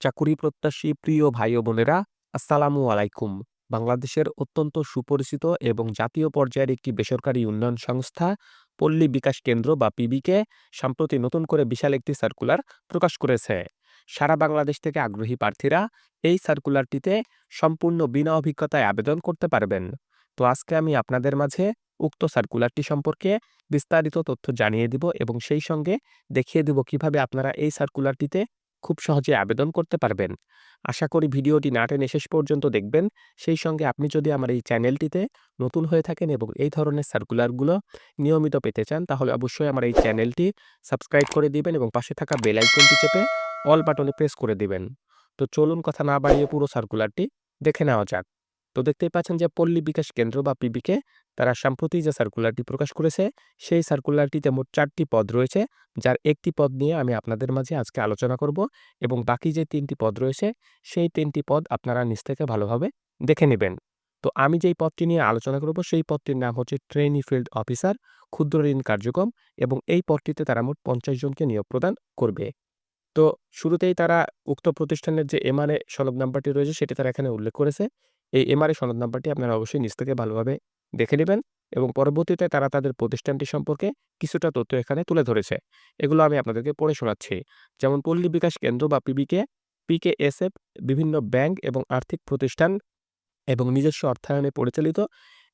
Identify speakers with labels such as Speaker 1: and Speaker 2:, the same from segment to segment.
Speaker 1: চাকুরি প্রত্যাশী প্রিয় ভাই বোনেরা আসসালামু আলাইকুম। বাংলাদেশের অত্যন্ত সুপরিচিত এবং জাতীয় পর্যায়ের একটি বেসরকারি উন্নয়ন সংস্থা, পল্লী বিকাশ কেন্দ্র বা পিবিকে সম্প্রতি নতুন করে বিশাল একটি সার্কুলার প্রকাশ করেছে। সারা বাংলাদেশ থেকে আগ্রহী প্রার্থীরা এই সার্কুলারটিতে সম্পূর্ণ বিনা অভিজ্ঞতায় আবেদন করতে পারবেন। তো আজকে আমি আপনাদের মাঝে উক্ত সার্কুলারটি সম্পর্কে বিস্তারিত তথ্য জানিয়ে দিব এবং সেই সঙ্গে দেখিয়ে দিব কীভাবে আপনারা এই সার্কুলারটিতে খুব সহজে আবেদন করতে পারবেন। আশা করি ভিডিওটি না টেনে শেষ পর্যন্ত দেখবেন। সেই সঙ্গে আপনি যদি আমার এই চ্যানেলটিতে নতুন হয়ে থাকেন এবং এই ধরনের সার্কুলারগুলো নিয়মিত পেতে চান, তাহলে অবশ্যই আমার এই চ্যানেলটি সাবস্ক্রাইব করে দিবেন এবং পাশে থাকা বেল আইকনটি চেপে অল বাটনে প্রেস করে দিবেন। তো চলুন কথা না বাড়িয়ে পুরো সার্কুলারটি দেখে নেওয়া যাক। তো দেখতেই পাচ্ছেন যে পল্লী বিকাশ কেন্দ্র বা পিবিকে তারা সাম্প্রতিক যে সার্কুলারটি প্রকাশ করেছে, সেই সার্কুলারটিতে মোট চারটি পদ রয়েছে, যার একটি পদ নিয়ে আমি আপনাদের মাঝে আজকে আলোচনা করব এবং বাকি যে তিনটি পদ রয়েছে, সেই তিনটি পদ আপনারা নিজ থেকে ভালোভাবে দেখে নেবেন। তো আমি যেই পদটি নিয়ে আলোচনা করব, সেই পদটির নাম হচ্ছে ট্রেনি ফিল্ড অফিসার ক্ষুদ্র ঋণ কার্যক্রম এবং এই পদটিতে তারা মোট পঞ্চাশ জনকে নিয়োগ প্রদান করবে। তো শুরুতেই তারা উক্ত প্রতিষ্ঠানের যে এমআরএ সনদ নাম্বারটি রয়েছে, সেটি তারা এখানে উল্লেখ করেছে। এই এমআরএ সনদ নাম্বারটি আপনারা অবশ্যই নিজ থেকে ভালোভাবে দেখে নেবেন এবং পরবর্তীতে তারা তাদের প্রতিষ্ঠানটি সম্পর্কে কিছুটা তথ্য এখানে তুলে ধরেছে। এগুলো আমি আপনাদেরকে পড়ে শোনাচ্ছি। যেমন, পল্লী বিকাশ কেন্দ্র বা পিবিকে, পিকেএসএফ বিভিন্ন ব্যাংক এবং আর্থিক প্রতিষ্ঠান এবং নিজস্ব অর্থায়নে পরিচালিত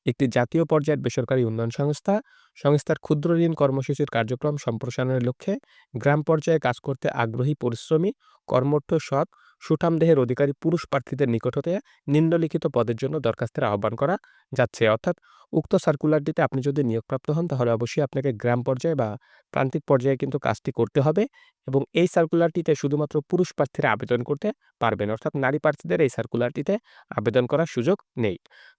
Speaker 1: একটি জাতীয় পর্যায়ের বেসরকারি উন্নয়ন সংস্থা। সংস্থার ক্ষুদ্র ঋণ কর্মসূচির কার্যক্রম সম্প্রসারণের লক্ষ্যে গ্রাম পর্যায়ে কাজ করতে আগ্রহী, পরিশ্রমী, কর্মঠ, সৎ সুঠাম দেহের অধিকারী পুরুষ প্রার্থীদের নিকট হতে নিম্নলিখিত পদের জন্য দরখাস্তের আহ্বান করা যাচ্ছে। অর্থাৎ উক্ত সার্কুলারটিতে আপনি যদি নিয়োগপ্রাপ্ত হন, তাহলে অবশ্যই আপনাকে গ্রাম পর্যায়ে বা প্রান্তিক পর্যায়ে কিন্তু কাজটি করতে হবে এবং এই সার্কুলারটিতে শুধুমাত্র পুরুষ প্রার্থীরা আবেদন করতে পারবেন। অর্থাৎ নারী প্রার্থীদের এই সার্কুলারটিতে আবেদন করার সুযোগ নেই।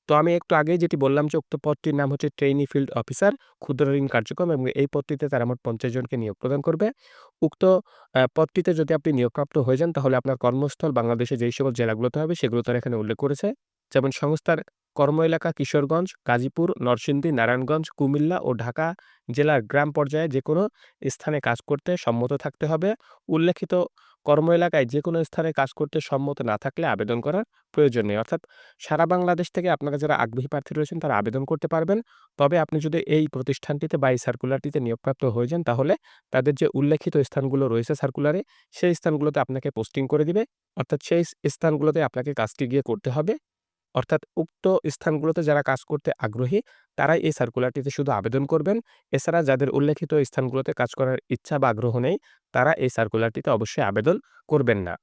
Speaker 1: তো আমি একটু আগেই যেটি বললাম যে, উক্ত পদটির নাম হচ্ছে ট্রেইনি ফিল্ড অফিসার ক্ষুদ্র ঋণ কার্যক্রম এবং এই পদটিতে তারা মোট পঞ্চাশ জনকে নিয়োগ প্রদান করবে। উক্ত পদটিতে যদি আপনি নিয়োগপ্রাপ্ত হয়ে যান, তাহলে আপনার কর্মস্থল বাংলাদেশে যেই সকল জেলাগুলোতে হবে, সেগুলো তারা এখানে উল্লেখ করেছে। যেমন সংস্থার কর্ম এলাকা কিশোরগঞ্জ, গাজীপুর, নরসিংদী, নারায়ণগঞ্জ, কুমিল্লা ও ঢাকা জেলার গ্রাম পর্যায়ে যে কোনো স্থানে কাজ করতে সম্মত থাকতে হবে। উল্লেখিত কর্ম এলাকায় যে কোনো স্থানে কাজ করতে সম্মত না থাকলে আবেদন করার প্রয়োজন নেই। অর্থাৎ সারা বাংলাদেশ থেকে আপনারা যারা আগ্রহী প্রার্থী রয়েছেন তারা আবেদন করতে পারবেন। তবে আপনি যদি এই প্রতিষ্ঠানটিতে বা এই সার্কুলারটিতে নিয়োগপ্রাপ্ত হয়ে যান তাহলে তাদের যে উল্লেখিত স্থানগুলো রয়েছে সার্কুলারে সেই স্থানগুলোতে আপনাকে পোস্টিং করে দিবে। অর্থাৎ সেই স্থানগুলোতে আপনাকে কাজটি গিয়ে করতে হবে। অর্থাৎ উক্ত স্থানগুলোতে যারা কাজ করতে আগ্রহী, তারাই এই সার্কুলারটিতে শুধু আবেদন করবেন। এছাড়া যাদের উল্লেখিত স্থানগুলোতে কাজ করার ইচ্ছা বা আগ্রহ নেই, তারা এই সার্কুলারটিতে অবশ্যই আবেদন করবেন না।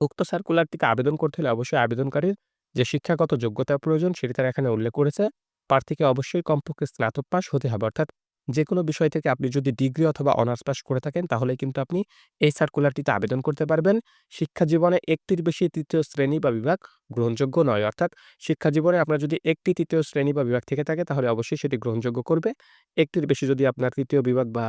Speaker 1: উক্ত সার্কুলারটিতে আবেদন করতে হলে অবশ্যই আবেদনকারীর যে শিক্ষাগত যোগ্যতা প্রয়োজন, সেটি তারা এখানে উল্লেখ করেছে। প্রার্থীকে অবশ্যই কমপক্ষে স্নাতক পাস হতে হবে। অর্থাৎ যে কোনো বিষয় থেকে আপনি যদি ডিগ্রি অথবা অনার্স পাস করে থাকেন, তাহলে কিন্তু আপনি এই সার্কুলারটিতে আবেদন করতে পারবেন। শিক্ষা জীবনে একটির বেশি তৃতীয় শ্রেণি বা বিভাগ গ্রহণযোগ্য নয়। অর্থাৎ শিক্ষা জীবনে আপনার যদি একটি তৃতীয় শ্রেণি বা বিভাগ থেকে থাকে, তাহলে অবশ্যই সেটি গ্রহণযোগ্য করবে। একটির বেশি যদি আপনার তৃতীয় বিভাগ বা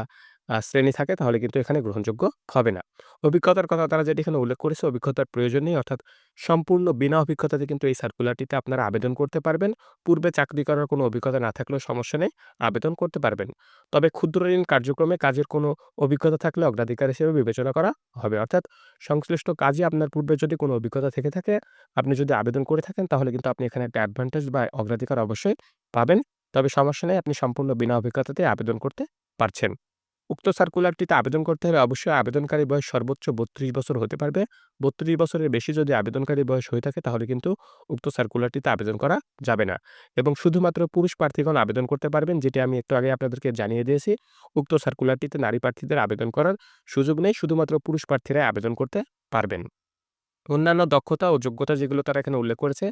Speaker 1: শ্রেণি থাকে তাহলে কিন্তু এখানে গ্রহণযোগ্য হবে না। অভিজ্ঞতার কথা তারা যেটি এখানে উল্লেখ করেছে, অভিজ্ঞতার প্রয়োজন নেই, অর্থাৎ সম্পূর্ণ বিনা অভিজ্ঞতাতে কিন্তু এই সার্কুলারটিতে আপনারা আবেদন করতে পারবেন। পূর্বে চাকরি করার কোনো অভিজ্ঞতা না থাকলেও সমস্যা নেই, আবেদন করতে পারবেন। তবে ক্ষুদ্র ঋণ কার্যক্রমে কাজের কোনো অভিজ্ঞতা থাকলে অগ্রাধিকার হিসেবে বিবেচনা করা হবে। অর্থাৎ সংশ্লিষ্ট কাজে আপনার পূর্বে যদি কোনো অভিজ্ঞতা থেকে থাকে, আপনি যদি আবেদন করে থাকেন, তাহলে কিন্তু আপনি এখানে একটা অ্যাডভান্টেজ বা অগ্রাধিকার অবশ্যই পাবেন। তবে সমস্যা নেই, আপনি সম্পূর্ণ বিনা অভিজ্ঞতাতে আবেদন করতে পারছেন। উক্ত সার্কুলারটিতে আবেদন করতে হলে অবশ্যই আবেদনকারী বয়স সর্বোচ্চ বত্রিশ বছর হতে পারবে। বত্রিশ বছরের বেশি যদি আবেদনকারী বয়স হয়ে থাকে, তাহলে কিন্তু উক্ত সার্কুলারটিতে আবেদন করা যাবে না। এবং শুধুমাত্র পুরুষ প্রার্থীগণ আবেদন করতে পারবেন, যেটি আমি একটু আগে আপনাদেরকে জানিয়ে দিয়েছি। উক্ত সার্কুলারটিতে নারী প্রার্থীদের আবেদন করার সুযোগ নেই, শুধুমাত্র পুরুষ প্রার্থীরাই আবেদন করতে পারবেন। অন্যান্য দক্ষতা ও যোগ্যতা যেগুলো তারা এখানে উল্লেখ করেছে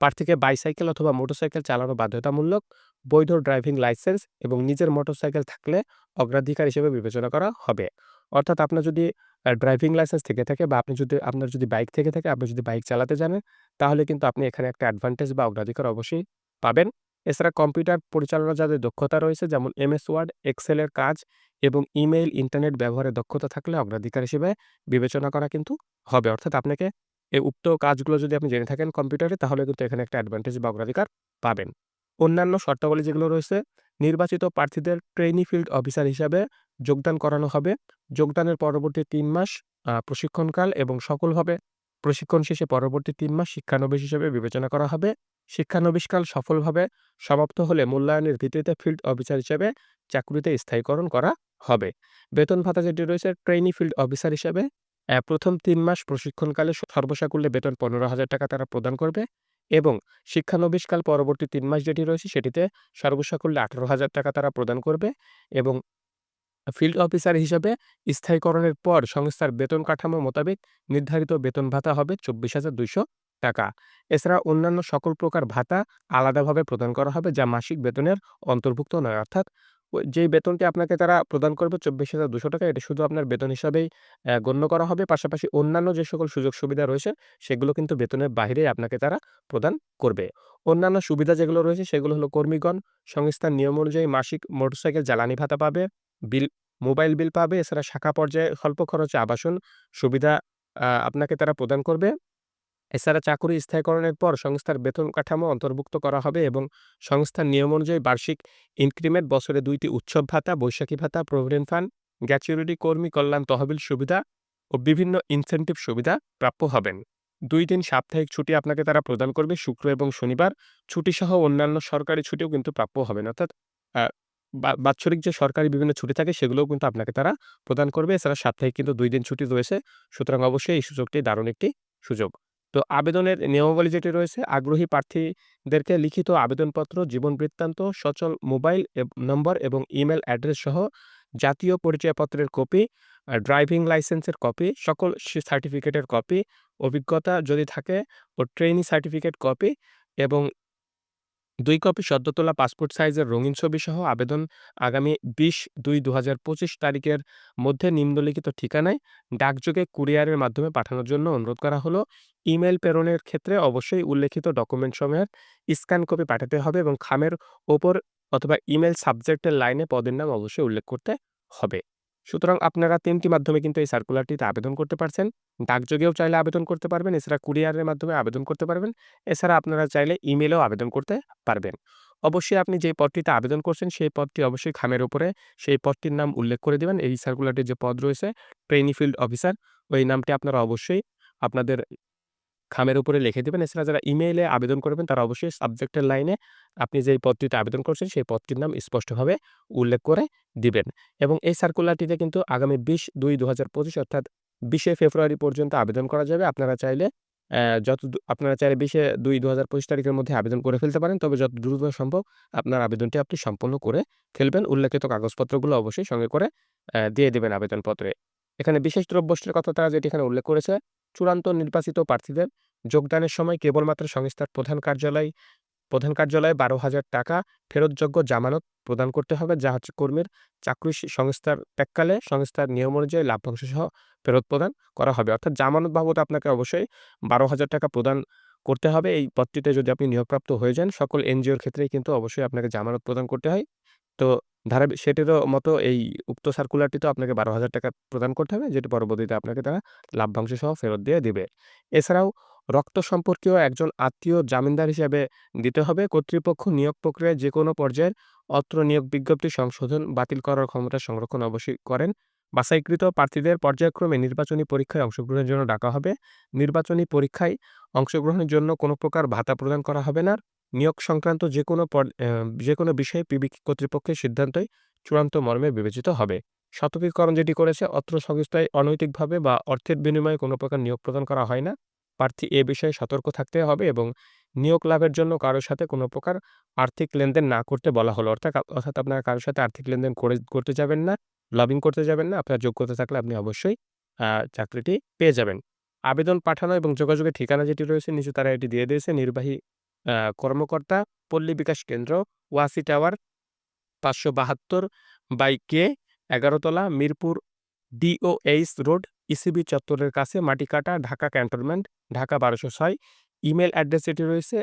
Speaker 1: প্রার্থীকে বাইসাইকেল অথবা মোটরসাইকেল চালানো বাধ্যতামূলক, বৈধ ড্রাইভিং লাইসেন্স এবং নিজের মোটরসাইকেল থাকলে অগ্রাধিকার হিসেবে বিবেচনা করা হবে। অর্থাৎ আপনার যদি ড্রাইভিং লাইসেন্স থেকে থাকে বা আপনি যদি, আপনার যদি বাইক থেকে থাকে, আপনি যদি বাইক চালাতে জানেন, তাহলে কিন্তু আপনি এখানে একটা অ্যাডভান্টেজ বা অগ্রাধিকার অবশ্যই পাবেন। এছাড়া কম্পিউটার পরিচালনা যাদের দক্ষতা রয়েছে, যেমন এমএস ওয়ার্ড এক্সেলের কাজ এবং ইমেইল ইন্টারনেট ব্যবহারের দক্ষতা থাকলে অগ্রাধিকার হিসেবে বিবেচনা করা কিন্তু হবে। অর্থাৎ আপনাকে এই উক্ত কাজগুলো যদি আপনি জেনে থাকেন কম্পিউটারে, তাহলে কিন্তু এখানে একটা অ্যাডভান্টেজ বা অগ্রাধিকার পাবেন অন্যান্য শর্তাবলী যেগুলো রয়েছে, নির্বাচিত প্রার্থীদের ট্রেনি ফিল্ড অফিসার হিসাবে যোগদান করানো হবে যোগদানের পরবর্তী তিন মাস প্রশিক্ষণকাল এবং সকলভাবে প্রশিক্ষণ শেষে পরবর্তী তিন মাস শিক্ষানবিশ হিসেবে বিবেচনা করা হবে। শিক্ষানবিশকাল সফলভাবে সমাপ্ত হলে মূল্যায়নের ভিত্তিতে ফিল্ড অফিসার হিসেবে চাকুরিতে স্থায়ীকরণ করা হবে। বেতন ভাতা যেটি রয়েছে ট্রেইনি ফিল্ড অফিসার হিসেবে ১ম ৩ মাস প্রশিক্ষণকালে সর্বসাকুল্যে বেতন ৳১৫,০০০ তারা প্রদান করবে এবং শিক্ষানবিশকাল পরবর্তী তিন মাস যেটি রয়েছে সেটিতে সর্বসাকুল্যে ৳১৮,০০০ তারা প্রদান করবে এবং ফিল্ড অফিসার হিসাবে স্থায়ীকরণের পর সংস্থার বেতন কাঠামো মোতাবেক নির্ধারিত বেতন ভাতা হবে ৳২৪,২০০ এছাড়া অন্যান্য সকল প্রকার ভাতা আলাদাভাবে প্রদান করা হবে যা মাসিক বেতনের অন্তর্ভুক্ত নয়। অর্থাৎ যেই বেতনটি আপনাকে তারা প্রদান করবে ৳২৪,২০০ এটা শুধু আপনার বেতন হিসাবেই গণ্য করা হবে। পাশাপাশি অন্যান্য যে সকল সুযোগ সুবিধা রয়েছে সেগুলো কিন্তু বেতনের বাহিরেই আপনাকে তারা প্রদান করবে। অন্যান্য সুবিধা যেগুলো রয়েছে সেগুলো হলো কর্মীগণ সংস্থার নিয়ম অনুযায়ী মাসিক মোটরসাইকেল জ্বালানি ভাতা পাবে, বিল মোবাইল বিল পাবে। এছাড়া শাখা পর্যায়ে স্বল্প খরচে আবাসন সুবিধা আপনাকে তারা প্রদান করবে। এছাড়া চাকুরি স্থায়ীকরণের পর সংস্থার বেতন কাঠামো অন্তর্ভুক্ত করা হবে এবং সংস্থার নিয়ম অনুযায়ী বার্ষিক ইনক্রিমেন্ট, বছরে দুইটি উৎসব ভাতা, বৈশাখী ভাতা, প্রভিডেন্ট ফান্ড, গ্র্যাচুইটি, কর্মী কল্যাণ তহবিল সুবিধা ও বিভিন্ন ইনসেনটিভ সুবিধা প্রাপ্য হবেন। দুই দিন সাপ্তাহিক ছুটি আপনাকে তারা প্রদান করবে শুক্র এবং শনিবার। ছুটি সহ অন্যান্য সরকারি ছুটিও কিন্তু প্রাপ্য হবেন। অর্থাৎ বাৎসরিক যে সরকারি বিভিন্ন ছুটি থাকে সেগুলোও কিন্তু আপনাকে তারা প্রদান করবে। এছাড়া সাপ্তাহিক কিন্তু দুই দিন ছুটি রয়েছে। সুতরাং অবশ্যই এই সুযোগটি দারুণ একটি সুযোগ। তো আবেদনের নিয়মাবলী যেটি রয়েছে আগ্রহী প্রার্থীদেরকে লিখিত আবেদনপত্র, জীবন বৃত্তান্ত, সচল মোবাইল নম্বর এবং ইমেল অ্যাড্রেস সহ জাতীয় পরিচয়পত্রের কপি, ড্রাইভিং লাইসেন্সের কপি, সকল সার্টিফিকেটের কপি, অভিজ্ঞতা যদি থাকে ও ট্রেনিং সার্টিফিকেট কপি এবং ২ কপি সদ্য তোলা পাসপোর্ট সাইজের রঙিন ছবিসহ আবেদন আগামী ২০/২/২০২৫ তারিখের মধ্যে নিম্নলিখিত ঠিকানায় ডাকযোগে কুরিয়ারের মাধ্যমে পাঠানোর জন্য অনুরোধ করা হলো। ইমেইল প্রেরণের ক্ষেত্রে অবশ্যই উল্লেখিত ডকুমেন্ট সমূহের স্ক্যান কপি পাঠাতে হবে এবং খামের ওপর অথবা ইমেল সাবজেক্টের লাইনে পদের নাম অবশ্যই উল্লেখ করতে হবে। সুতরাং আপনারা তিনটি মাধ্যমে কিন্তু এই সার্কুলারটিতে আবেদন করতে পারছেন। ডাকযোগেও চাইলে আবেদন করতে পারবেন। এছাড়া কুরিয়ারের মাধ্যমে আবেদন করতে পারবেন। এছাড়া আপনারা চাইলে ইমেলেও আবেদন করতে পারবেন। অবশ্যই আপনি যে পদটিতে আবেদন করছেন, সেই পদটি অবশ্যই খামের ওপরে সেই পদটির নাম উল্লেখ করে দেবেন এই সার্কুলারটির যে পদ রয়েছে ট্রেইনি ফিল্ড অফিসার ওই নামটি আপনারা অবশ্যই আপনাদের খামের উপরে লিখে দিবেন। এছাড়া যারা ইমেইলে আবেদন করবেন তারা অবশ্যই সাবজেক্টের লাইনে আপনি যেই পদটিতে আবেদন করছেন সেই পদটির নাম স্পষ্টভাবে উল্লেখ করে দিবেন এবং এই সার্কুলারটিতে কিন্তু আগামী ২০/২/২০২৫ অর্থাৎ ২০শে ফেব্রুয়ারি পর্যন্ত আবেদন করা যাবে। আপনারা চাইলে যত আপনারা চাইলে ২০/২/২০২৫ তারিখের মধ্যে আবেদন করে ফেলতে পারেন। তবে যত দ্রুত সম্ভব আপনার আবেদনটি আপনি সম্পন্ন করে ফেলবেন। উল্লেখিত কাগজপত্রগুলো অবশ্যই সঙ্গে করে দিয়ে দিবেন আবেদনপত্রে। এখানে বিশেষ দ্রব্যষ্টের কথা তারা যেটি এখানে উল্লেখ করেছে, চূড়ান্ত নির্বাচিত প্রার্থীদের যোগদানের সময় কেবলমাত্র সংস্থার প্রধান কার্যালয় প্রধান কার্যালয়ে ৳১২,০০০ ফেরতযোগ্য জামানত প্রদান করতে হবে যা হচ্ছে কর্মীর চাকরি সংস্থার ত্যাগকালে সংস্থার নিয়ম অনুযায়ী লাভ্যাংশ সহ ফেরত প্রদান করা হবে। অর্থাৎ জামানত বাবদ আপনাকে অবশ্যই ৳১২,০০০ প্রদান করতে হবে। এই পদটিতে যদি আপনি নিয়োগপ্রাপ্ত হয়ে যান সকল এনজিওর ক্ষেত্রেই কিন্তু অবশ্যই আপনাকে জামানত প্রদান করতে হয়। তো ধারা সেটিরও মতো এই উক্ত সার্কুলারটিতেও আপনাকে ৳১২,০০০ প্রদান করতে হবে যেটি পরবর্তীতে আপনাকে তারা লাভ্যাংশসহ ফেরত দিয়ে দিবে। এছাড়াও রক্ত সম্পর্কীয় একজন আত্মীয় জামিনদার হিসেবে দিতে হবে। কর্তৃপক্ষ নিয়োগ প্রক্রিয়ায় যে কোনো পর্যায়ের অত্র নিয়োগ বিজ্ঞপ্তি সংশোধন, বাতিল করার ক্ষমতা সংরক্ষণ অবশ্যই করেন। বাছাইকৃত প্রার্থীদের পর্যায়ক্রমে নির্বাচনী পরীক্ষায় অংশগ্রহণের জন্য ডাকা হবে। নির্বাচনী পরীক্ষায় অংশগ্রহণের জন্য কোনো প্রকার ভাতা প্রদান করা হবে না। নিয়োগ সংক্রান্ত যেকোনো পর অ্যা যেকোনো বিষয়ে পিবি কর্তৃপক্ষের সিদ্ধান্তই চূড়ান্ত মর্মে বিবেচিত হবে। সতর্কীকরণ যেটি করেছে অত্র সংস্থায় অনৈতিকভাবে বা অর্থের বিনিময়ে কোনো প্রকার নিয়োগ প্রদান করা হয় না। প্রার্থী এ বিষয়ে সতর্ক থাকতে হবে এবং নিয়োগ লাভের জন্য কারোর সাথে কোনো প্রকার আর্থিক লেনদেন না করতে বলা হলো। অর্থাৎ অর্থাৎ আপনারা কারও সাথে আর্থিক লেনদেন করে করতে যাবেন না, লবিং করতে যাবেন না। আপনার যোগ্যতা থাকলে আপনি অবশ্যই চাকরিটি পেয়ে যাবেন। আবেদন পাঠানো এবং যোগাযোগের ঠিকানা যেটি রয়েছে নিচে তারা এটি দিয়ে দিয়েছে। নির্বাহী কর্মকর্তা, পল্লী বিকাশ কেন্দ্র, ওয়াসি টাওয়ার ৫৭২ বাই কে ১১ তলা, মিরপুর ডিওএইচ রোড, ইসিবি চত্বরের কাছে, মাটিকাটা, ঢাকা ক্যান্টনমেন্ট, ঢাকা বারোশো ছয় ইমেল অ্যাড্রেস এটি রয়েছে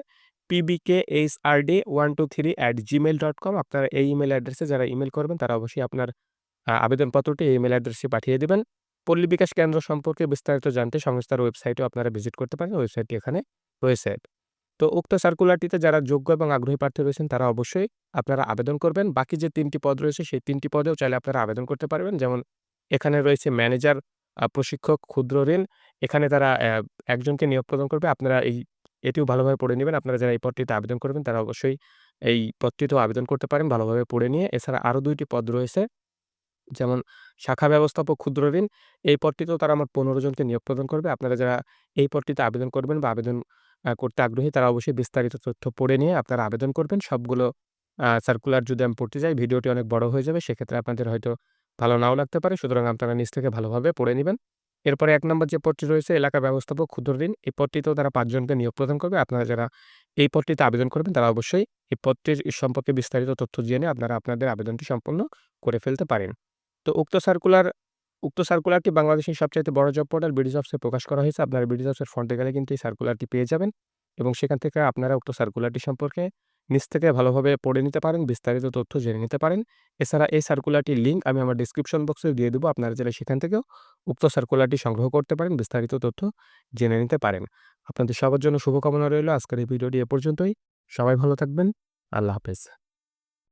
Speaker 1: pbkhrd123@gmail.com আপনারা এই ইমেইল অ্যাড্রেসে যারা ইমেল করবেন তারা অবশ্যই আপনার আবেদনপত্রটি এই ইমেইল অ্যাড্রেসে পাঠিয়ে দেবেন পল্লী বিকাশ কেন্দ্র সম্পর্কে বিস্তারিত জানতে সংস্থার ওয়েবসাইটেও আপনারা ভিজিট করতে পারেন। ওয়েবসাইটটি এখানে রয়েছে। তো উক্ত সার্কুলারটিতে যারা যোগ্য এবং আগ্রহী প্রার্থী রয়েছেন, তারা অবশ্যই আপনারা আবেদন করবেন। বাকি যে তিনটি পদ রয়েছে, সেই তিনটি পদেও চাইলে আপনারা আবেদন করতে পারবেন। যেমন এখানে রয়েছে ম্যানেজার প্রশিক্ষক, ক্ষুদ্র ঋণ এখানে তারা একজনকে নিয়োগ প্রদান করবে। আপনারা এই, এটিও ভালোভাবে পড়ে নিবেন। আপনারা যারা এই পদটিতে আবেদন করবেন, তারা অবশ্যই এই পদটিতেও আবেদন করতে পারেন ভালোভাবে পড়ে নিয়ে। এছাড়া আরও দুইটি পদ রয়েছে। যেমন শাখা ব্যবস্থাপক, ক্ষুদ্র ঋণ এই পদটিতেও তারা আমার পনেরো জনকে নিয়োগ প্রদান করবে। আপনারা যারা এই পদটিতে আবেদন করবেন বা আবেদন করতে আগ্রহী, তারা অবশ্যই বিস্তারিত তথ্য পড়ে নিয়ে আপনারা আবেদন করবেন। সবগুলো সার্কুলার যদি আমি পড়তে যাই ভিডিওটি অনেক বড় হয়ে যাবে। সেক্ষেত্রে আপনাদের হয়তো ভালো নাও লাগতে পারে। সুতরাং আপনারা নিজ থেকে ভালোভাবে পড়ে নিবেন। এরপরে এক নম্বর যে পদটি রয়েছে, এলাকা ব্যবস্থাপক ক্ষুদ্র ঋণ, এই পদটিতেও তারা পাঁচজনকে নিয়োগ প্রদান করবে। আপনারা যারা এই পদটিতে আবেদন করবেন, তারা অবশ্যই এই পদটির সম্পর্কে বিস্তারিত তথ্য জেনে আপনারা আপনাদের আবেদনটি সম্পন্ন করে ফেলতে পারেন। তো উক্ত সার্কুলার উক্ত সার্কুলারটি বাংলাদেশের সবচাইতে বড় জব পোর্টাল বিডি জবসে প্রকাশ করা হয়েছে। আপনারা বিডি জবসের ফ্রন্টে গেলে কিন্তু এই সার্কুলারটি পেয়ে যাবেন এবং সেখান থেকে আপনারা উক্ত সার্কুলারটি সম্পর্কে নিজ থেকে ভালোভাবে পড়ে নিতে পারেন, বিস্তারিত তথ্য জেনে নিতে পারেন। এছাড়া এই সার্কুলারটির লিঙ্ক আমি আমার ডেসক্রিপশন বক্সে দিয়ে দেবো আপনারা চাইলে সেখান থেকেও উক্ত সার্কুলারটি সংগ্রহ করতে পারেন, বিস্তারিত তথ্য জেনে নিতে পারেন। আপনাদের সবার জন্য শুভকামনা রইল আজকের এই ভিডিওটি এ পর্যন্তই। সবাই ভালো থাকবেন। আল্লাহ হাফেজ।